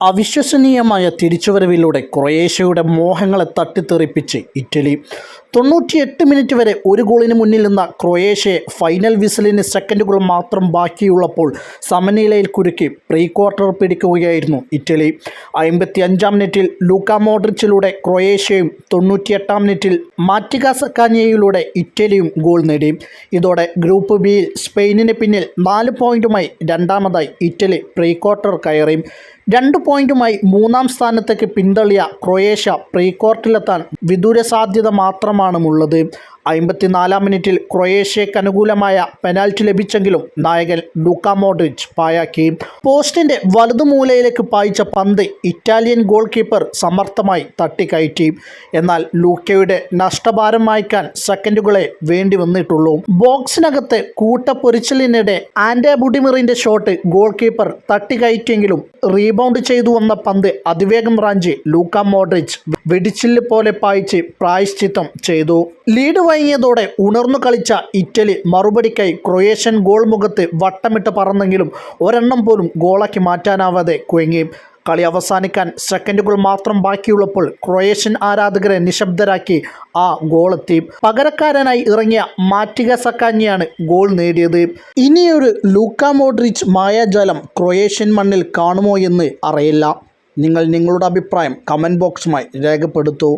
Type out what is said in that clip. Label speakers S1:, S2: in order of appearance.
S1: അവിശ്വസനീയമായ തിരിച്ചുവരവിലൂടെ ക്രൊയേഷ്യയുടെ മോഹങ്ങളെ തട്ടിത്തെറിപ്പിച്ച് ഇറ്റലി. തൊണ്ണൂറ്റിയെട്ട് മിനിറ്റ് വരെ ഒരു ഗോളിന് മുന്നിൽ നിന്ന ക്രൊയേഷ്യയെ ഫൈനൽ വിസിലിന് സെക്കൻഡുകൾ മാത്രം ബാക്കിയുള്ളപ്പോൾ സമനിലയിൽ കുരുക്കി പ്രീ ക്വാർട്ടർ പിടിക്കുകയായിരുന്നു ഇറ്റലി. അമ്പത്തി അഞ്ചാം മിനിറ്റിൽ ലൂക്ക മോഡ്രിച്ചിലൂടെ ക്രൊയേഷ്യയും തൊണ്ണൂറ്റിയെട്ടാം മിനിറ്റിൽ മാറ്റിക സക്കാനിയയിലൂടെ ഇറ്റലിയും ഗോൾ നേടി. ഇതോടെ ഗ്രൂപ്പ് ബിയിൽ സ്പെയിനിന് പിന്നിൽ നാല് പോയിന്റുമായി രണ്ടാമതായി ഇറ്റലി പ്രീ ക്വാർട്ടർ കയറി. രണ്ട് പോയിന്റുമായി മൂന്നാം സ്ഥാനത്തേക്ക് പിന്തള്ളിയ ക്രൊയേഷ്യ പ്രീ ക്വാർട്ടറിലെത്താൻ വിദൂര സാധ്യത മാത്രമാണുള്ളത് അമ്പത്തിനാലാം മിനിറ്റിൽ ക്രൊയേഷ്യയ്ക്ക് അനുകൂലമായ പെനാൽറ്റി ലഭിച്ചെങ്കിലും നായകൻ ലൂക്ക മോഡ്രിച്ച് പായാക്കി പോസ്റ്റിന്റെ വലതുമൂലയിലേക്ക് പായിച്ച പന്ത് ഇറ്റാലിയൻ ഗോൾ കീപ്പർ സമർത്ഥമായി തട്ടിക്കയറ്റി. എന്നാൽ ലൂക്കയുടെ നഷ്ടഭാരം മായ്ക്കാൻ സെക്കൻഡുകളെ വേണ്ടി വന്നിട്ടുള്ളൂ. ബോക്സിനകത്ത് കൂട്ടപ്പൊരിച്ചലിനിടെ ആൻഡേ ബുഡിമിറിന്റെ ഷോട്ട് ഗോൾ കീപ്പർ തട്ടിക്കയറ്റിയെങ്കിലും റീബൗണ്ട് ചെയ്തു വന്ന പന്ത് അതിവേഗം റാഞ്ചി ലൂക്ക മോഡ്രിച്ച് വെടിച്ചില്ല് പോലെ പായിച്ച് പ്രായശ്ചിത്തം ചെയ്തു. ലീഡ് വൈകിയതോടെ ഉണർന്നു കളിച്ച ഇറ്റലി മറുപടിക്കായി ക്രൊയേഷ്യൻ ഗോൾ മുഖത്ത് വട്ടമിട്ട് പറന്നെങ്കിലും ഒരെണ്ണം പോലും ഗോളാക്കി മാറ്റാനാവാതെ കുയങ്ങി കളി അവസാനിക്കാൻ സെക്കൻഡുകൾ മാത്രം ബാക്കിയുള്ളപ്പോൾ ക്രൊയേഷ്യൻ ആരാധകരെ നിശബ്ദരാക്കി ആ ഗോളെത്തി. പകരക്കാരനായി ഇറങ്ങിയ മാറ്റിക സക്കാഞ്ഞിയാണ് ഗോൾ നേടിയത്. ഇനിയൊരു ലൂക്ക മോഡ്രിച്ച് മായാജാലം ക്രൊയേഷ്യൻ മണ്ണിൽ കാണുമോ എന്ന് അറിയില്ല. നിങ്ങൾ നിങ്ങളുടെ അഭിപ്രായം കമന്റ് ബോക്സുമായി രേഖപ്പെടുത്തൂ.